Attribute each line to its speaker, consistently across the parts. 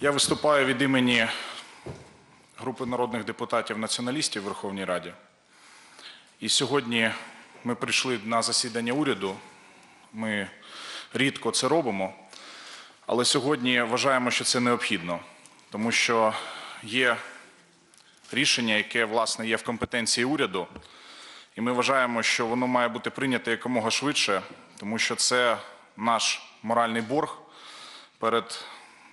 Speaker 1: Я виступаю від імені групи народних депутатів-націоналістів в Верховній Раді. І сьогодні ми прийшли на засідання уряду. Ми рідко це робимо, але сьогодні вважаємо, що це необхідно, тому що є рішення, яке власне є в компетенції уряду, і ми вважаємо, що воно має бути прийнято якомога швидше, тому що це наш моральний борг перед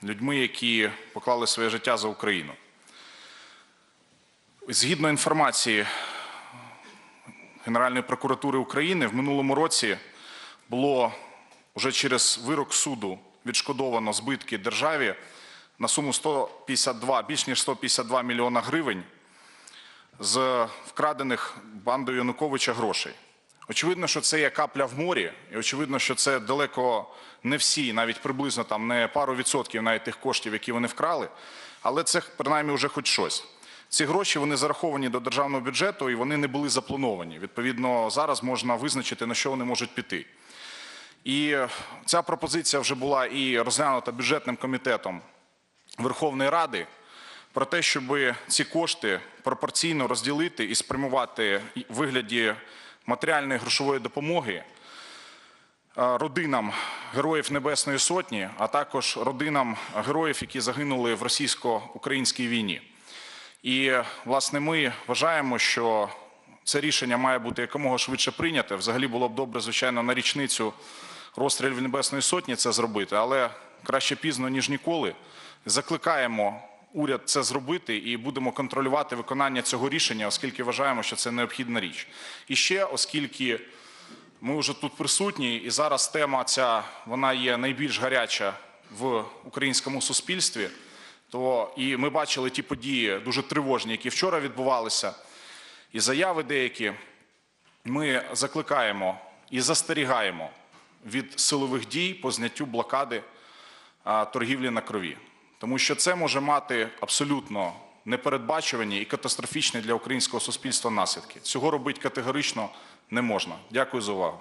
Speaker 1: людьми, які поклали своє життя за Україну. Згідно інформації Генеральної прокуратури України, в минулому році було вже через вирок суду відшкодовано збитки державі на суму 152, більш ніж 152 мільйона гривень з вкрадених бандою Януковича грошей. Очевидно, що це є капля в морі, і очевидно, що це далеко не всі, навіть приблизно там не пару відсотків навіть тих коштів, які вони вкрали, але це принаймні вже хоч щось. Ці гроші вони зараховані до державного бюджету і вони не були заплановані. Відповідно, зараз можна визначити, на що вони можуть піти. І ця пропозиція вже була і розглянута бюджетним комітетом Верховної Ради про те, щоб ці кошти пропорційно розділити і спрямувати вигляді матеріальної грошової допомоги е, родинам героїв Небесної Сотні, а також родинам героїв, які загинули в російсько-українській війні. І власне ми вважаємо, що це рішення має бути якомога швидше прийняте. Взагалі було б добре, звичайно, на річницю розстрілів Небесної Сотні це зробити, але краще пізно ніж ніколи. Закликаємо уряд це зробити і будемо контролювати виконання цього рішення, оскільки вважаємо, що це необхідна річ. І ще, оскільки ми вже тут присутні, і зараз тема ця вона є найбільш гаряча в українському суспільстві. То і ми бачили ті події дуже тривожні, які вчора відбувалися, і заяви деякі. Ми закликаємо і застерігаємо від силових дій по зняттю блокади торгівлі на крові, тому що це може мати абсолютно непередбачувані і катастрофічні для українського суспільства наслідки. Цього робити категорично не можна. Дякую за увагу.